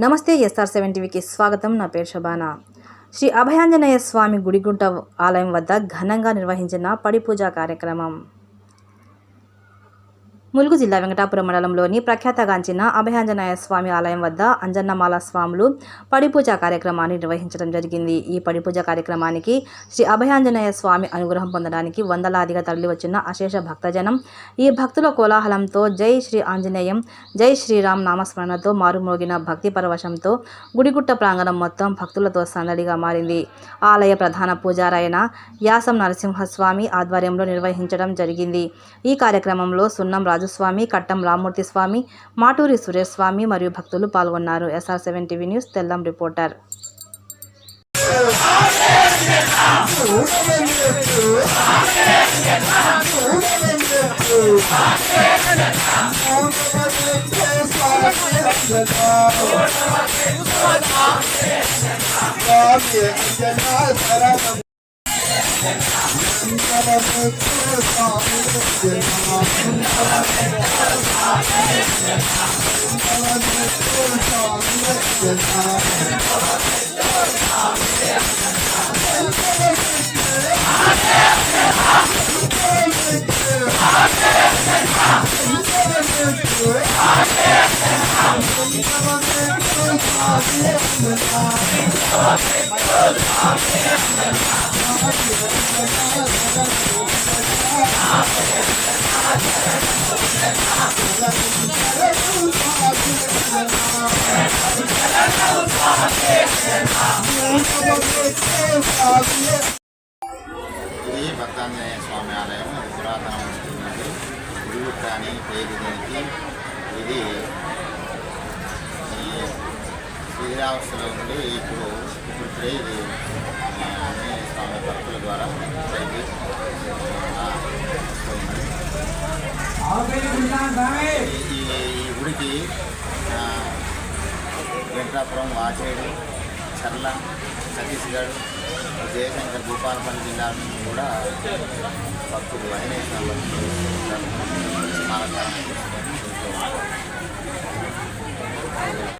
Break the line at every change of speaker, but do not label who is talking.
నమస్తే SR seven టీవీకి స్వాగతం. నా పేరు శబానా. శ్రీ అభయాంజనేయ స్వామి గుడిగుంట ఆలయం వద్ద ఘనంగా నిర్వహించిన పడిపూజ కార్యక్రమం. ములుగు జిల్లా వెంకటాపురం మండలంలోని ప్రఖ్యాతగాంచిన అభయాంజనేయ స్వామి ఆలయం వద్ద అంజన్నమాల స్వాములు పడిపూజ కార్యక్రమాన్ని నిర్వహించడం జరిగింది. ఈ పడిపూజ కార్యక్రమానికి శ్రీ అభయాంజనేయ స్వామి అనుగ్రహం పొందడానికి వందలాదిగా తరలివచ్చిన అశేష భక్తజనం ఈ భక్తుల కోలాహలంతో జై శ్రీ ఆంజనేయం జై శ్రీరామ్ నామస్మరణతో మారుమోగిన భక్తి పరవశంతో గుడిగుట్ట ప్రాంగణం మొత్తం భక్తులతో సందడిగా మారింది. ఆలయ ప్రధాన పూజారైన యాసం నరసింహస్వామి ఆధ్వర్యంలో నిర్వహించడం జరిగింది. ఈ కార్యక్రమంలో సున్నం రాజుస్వామి కట్టం రామ్మూర్తి స్వామి మాటూరి సురేష్ స్వామి మరియు భక్తులు పాల్గొన్నారు. SR seven TV news Tellam reporter. Ah!
ఇది భక్తాంజనేయ స్వామి ఆలయం ఇది పురాతనమైనది గుడిగుట్ట అని పేరు దీనికి ఇది ఈ శ్రీరావస్థలో నుండి ఇప్పుడు ఇప్పుడే ఇది ఆ, ఆంజనేయ స్వామి భక్తుల ద్వారా పైకి ఈ గుడికి వెంకటాపురం వాచేడు చర్ల ఛత్తీస్గఢ్ జయశంకర్ భూపాలపల్లి జిల్లా నుంచి కూడా భక్తులు అనేక భక్తులు Thank you.